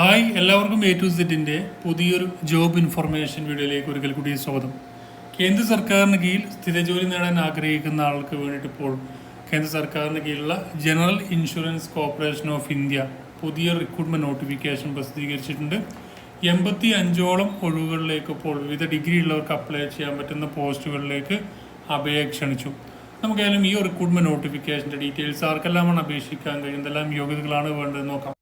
Hi എല്ലാവർക്കും A to സെറ്റിന്റെ പുതിയൊരു ജോബ് ഇൻഫർമേഷൻ വീഡിയോയിലേക്ക് ഒരിക്കൽ കൂടി സ്വാഗതം. കേന്ദ്ര സർക്കാരിന് കീഴിൽ സ്ഥിരജോലി നേടാൻ ആഗ്രഹിക്കുന്ന ആൾക്ക് വേണ്ടിയിട്ട് ഇപ്പോൾ കേന്ദ്ര സർക്കാരിന് കീഴിലുള്ള general insurance corporation of India പുതിയ റിക്രൂട്ട്മെന്റ് നോട്ടിഫിക്കേഷൻ പ്രസിദ്ധീകരിച്ചിട്ടുണ്ട്. എൺപത്തി അഞ്ചോളം ഒഴിവുകളിലേക്ക് ഇപ്പോൾ വിവിധ ഡിഗ്രി ഉള്ളവർക്ക് അപ്ലൈ ചെയ്യാൻ പറ്റുന്ന പോസ്റ്റുകളിലേക്ക് അപേക്ഷ ക്ഷണിച്ചു. നമുക്കായാലും ഈ റിക്രൂട്ട്മെന്റ് നോട്ടിഫിക്കേഷന്റെ ഡീറ്റെയിൽസ് ആർക്കെല്ലാമാണ് അപേക്ഷിക്കാൻ കഴിയുന്നതെല്ലാം യോഗ്യതകളാണ് വേണ്ടതെന്ന് നോക്കാം.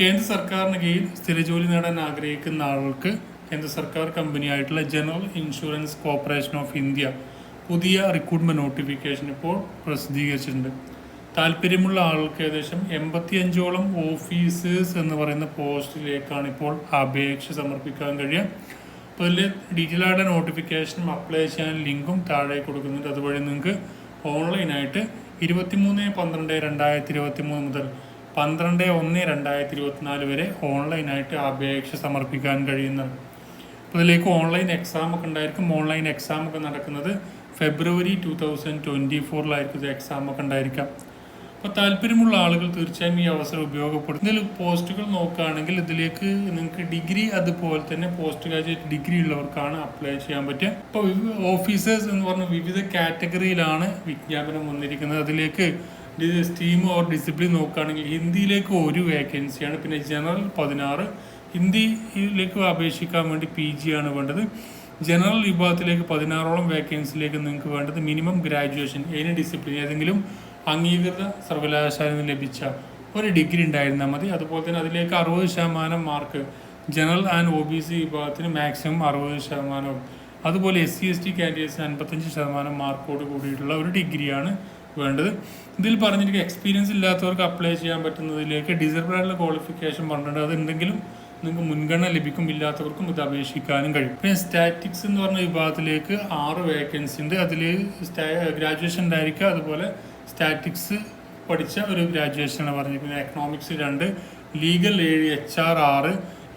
കേന്ദ്ര സർക്കാരിന് കീഴിൽ സ്ഥിരജോലി നേടാൻ ആഗ്രഹിക്കുന്ന ആളുകൾക്ക് കേന്ദ്ര സർക്കാർ കമ്പനിയായിട്ടുള്ള general insurance corporation of India പുതിയ റിക്രൂട്ട്മെന്റ് നോട്ടിഫിക്കേഷൻ ഇപ്പോൾ പ്രസിദ്ധീകരിച്ചിട്ടുണ്ട്. താല്പര്യമുള്ള ആളുകൾക്ക് ഏകദേശം എൺപത്തിയഞ്ചോളം ഓഫീസേഴ്സ് എന്ന് പറയുന്ന പോസ്റ്റിലേക്കാണ് ഇപ്പോൾ അപേക്ഷ സമർപ്പിക്കാൻ കഴിയുക. അപ്പോൾ ഇതിൽ ഡീറ്റെയിൽ നോട്ടിഫിക്കേഷനും അപ്ലൈ ചെയ്യാൻ ലിങ്കും താഴെ കൊടുക്കുന്നുണ്ട്. അതുവഴി നിങ്ങൾക്ക് ഓൺലൈനായിട്ട് ഇരുപത്തിമൂന്ന് പന്ത്രണ്ട് രണ്ടായിരത്തി ഇരുപത്തി മൂന്ന് മുതൽ പന്ത്രണ്ട് ഒന്ന് രണ്ടായിരത്തി ഇരുപത്തിനാല് വരെ ഓൺലൈനായിട്ട് അപേക്ഷ സമർപ്പിക്കാൻ കഴിയുന്നത്. അപ്പോൾ ഇതിലേക്ക് ഓൺലൈൻ എക്സാം ഒക്കെ ഉണ്ടായിരിക്കും. ഓൺലൈൻ എക്സാം ഒക്കെ നടക്കുന്നത് ഫെബ്രുവരി ടു തൗസൻഡ് ട്വന്റി ഫോറിലായിരിക്കും ഇത് എക്സാം ഒക്കെ ഉണ്ടായിരിക്കാം അപ്പോൾ താല്പര്യമുള്ള ആളുകൾ തീർച്ചയായും ഈ അവസരം ഉപയോഗപ്പെടുത്തും. ഇതിൽ പോസ്റ്റുകൾ നോക്കുകയാണെങ്കിൽ ഇതിലേക്ക് നിങ്ങൾക്ക് ഡിഗ്രി അതുപോലെ തന്നെ പോസ്റ്റ് ഗ്രാജുവേറ്റ് ഡിഗ്രി ഉള്ളവർക്കാണ് അപ്ലൈ ചെയ്യാൻ പറ്റുക. ഇപ്പോൾ ഓഫീസേഴ്സ് എന്ന് പറഞ്ഞ വിവിധ കാറ്റഗറിയിലാണ് വിജ്ഞാപനം വന്നിരിക്കുന്നത്. അതിലേക്ക് സ്ട്രീം ഓർ ഡിസിപ്ലിൻ നോക്കുകയാണെങ്കിൽ ഹിന്ദിയിലേക്ക് ഒരു വേക്കൻസിയാണ് പിന്നെ ജനറൽ പതിനാറ്. ഹിന്ദിയിലേക്ക് അപേക്ഷിക്കാൻ വേണ്ടി പി ജി ആണ് വേണ്ടത്. ജനറൽ വിഭാഗത്തിലേക്ക് പതിനാറോളം വേക്കൻസിയിലേക്ക് നിങ്ങൾക്ക് വേണ്ടത് മിനിമം ഗ്രാജുവേഷൻ ഏത് ഡിസിപ്ലിൻ ഏതെങ്കിലും അംഗീകൃത സർവകലാശാലയിൽ നിന്ന് ലഭിച്ച ഒരു ഡിഗ്രി ഉണ്ടായിരുന്നാൽ മതി. അതുപോലെ തന്നെ അതിലേക്ക് അറുപത് ശതമാനം mark general and O B C വിഭാഗത്തിന് മാക്സിമം അറുപത് ശതമാനവും. അതുപോലെ എസ് സി എസ് ടി കാൻഡിഡേറ്റ്സിന് അൻപത്തഞ്ച് ശതമാനം മാർക്കോട് കൂടിയിട്ടുള്ള ഒരു ഡിഗ്രിയാണ് വേണ്ടത്. ഇതിൽ പറഞ്ഞിരിക്കുക എക്സ്പീരിയൻസ് ഇല്ലാത്തവർക്ക് അപ്ലൈ ചെയ്യാൻ പറ്റുന്നതിലേക്ക് ഡിസേബിൾ ആയിട്ടുള്ള ക്വാളിഫിക്കേഷൻ പറഞ്ഞിട്ടുണ്ട്. അതുണ്ടെങ്കിലും നിങ്ങൾക്ക് മുൻഗണന ലഭിക്കും ഇല്ലാത്തവർക്കും ഇത് അപേക്ഷിക്കാനും കഴിയും. പിന്നെ സ്റ്റാറ്റിക്സ് എന്ന് പറഞ്ഞ വിഭാഗത്തിലേക്ക് ആറ് വേക്കൻസി ഉണ്ട്. അതിൽ ഗ്രാജുവേഷൻ ഉണ്ടായിരിക്കുക. അതുപോലെ സ്റ്റാറ്റിക്സ് പഠിച്ച ഒരു ഗ്രാജുവേഷനാണ് പറഞ്ഞിരിക്കുന്നത് എക്കണോമിക്സ് രണ്ട് ലീഗൽ ഏഴ് എച്ച് ആർ ആറ്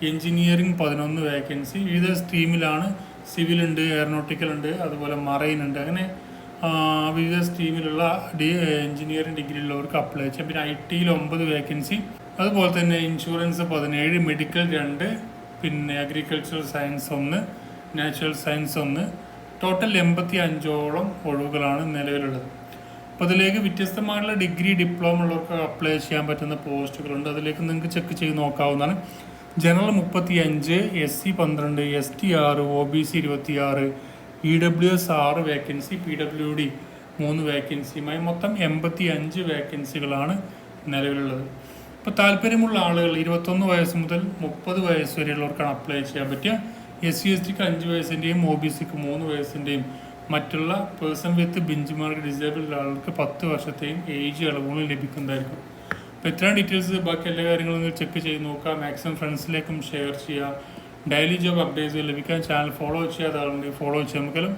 എഞ്ചിനീയറിംഗ് പതിനൊന്ന് വേക്കൻസി വിവിധ സ്ട്രീമിലാണ് സിവിൽ ഉണ്ട് എയറോനോട്ടിക്കൽ ഉണ്ട് അതുപോലെ മറൈൻ ഉണ്ട്. അങ്ങനെ വിവിധ സ്ട്രീമിലുള്ള ഡി എഞ്ചിനീയറിംഗ് ഡിഗ്രി ഉള്ളവർക്ക് അപ്ലൈ ചെയ്യാം. പിന്നെ ഐ ടിയിൽ ഒമ്പത് വേക്കൻസി. അതുപോലെ തന്നെ ഇൻഷുറൻസ് പതിനേഴ് മെഡിക്കൽ രണ്ട് പിന്നെ അഗ്രികൾച്ചറൽ സയൻസ് ഒന്ന് നാച്ചുറൽ സയൻസ് ഒന്ന്. ടോട്ടൽ എൺപത്തി അഞ്ചോളം ഒഴിവുകളാണ് നിലവിലുള്ളത്. അപ്പോൾ അതിലേക്ക് വ്യത്യസ്തമായിട്ടുള്ള ഡിഗ്രി ഡിപ്ലോമ ഉള്ളവർക്ക് അപ്ലൈ ചെയ്യാൻ പറ്റുന്ന പോസ്റ്റുകളുണ്ട്. അതിലേക്ക് നിങ്ങൾക്ക് ചെക്ക് ചെയ്ത് നോക്കാവുന്നതാണ്. ജനറൽ മുപ്പത്തി അഞ്ച് എസ് സി പന്ത്രണ്ട് എസ് ടി ആറ് ഒ ബി സി ഇരുപത്തി ആറ് ഇ ഡബ്ല്യു എസ് ആറ് വേക്കൻസി പി ഡബ്ല്യു ഡി മൂന്ന് വേക്കൻസിയുമായി മൊത്തം എൺപത്തി അഞ്ച് വേക്കൻസികളാണ് നിലവിലുള്ളത്. ഇപ്പോൾ താല്പര്യമുള്ള ആളുകൾ ഇരുപത്തൊന്ന് വയസ്സ് മുതൽ മുപ്പത് വയസ്സ് വരെയുള്ളവർക്കാണ് അപ്ലൈ ചെയ്യാൻ പറ്റുക. എസ് സി എസ് ടിക്ക് അഞ്ച് വയസ്സിന്റെയും ഒ ബി സിക്ക് മൂന്ന് വയസ്സിന്റെയും മറ്റുള്ള person with benchmark disabled ആളുകൾക്ക് പത്ത് വർഷത്തെയും ഏജ് ഇളവുകളും ലഭിക്കുന്നതായിരിക്കും. അപ്പോൾ ഇത്രയും ഡീറ്റെയിൽസ് ബാക്കി എല്ലാ കാര്യങ്ങളും ചെക്ക് ചെയ്ത് നോക്കുക. മാക്സിമം ഫ്രണ്ട്സിലേക്കും ഷെയർ ചെയ്യുക. ഡെയിലി ജോബ് അപ്ഡേറ്റ്സ് ലഭിക്കാൻ ചാനൽ ഫോളോ ചെയ്യാതെ ഫോളോ ചെയ്യാൻ നമുക്കെല്ലാം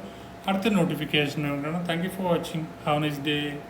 അടുത്ത നോട്ടിഫിക്കേഷൻ വേണം thank you for watching have nice day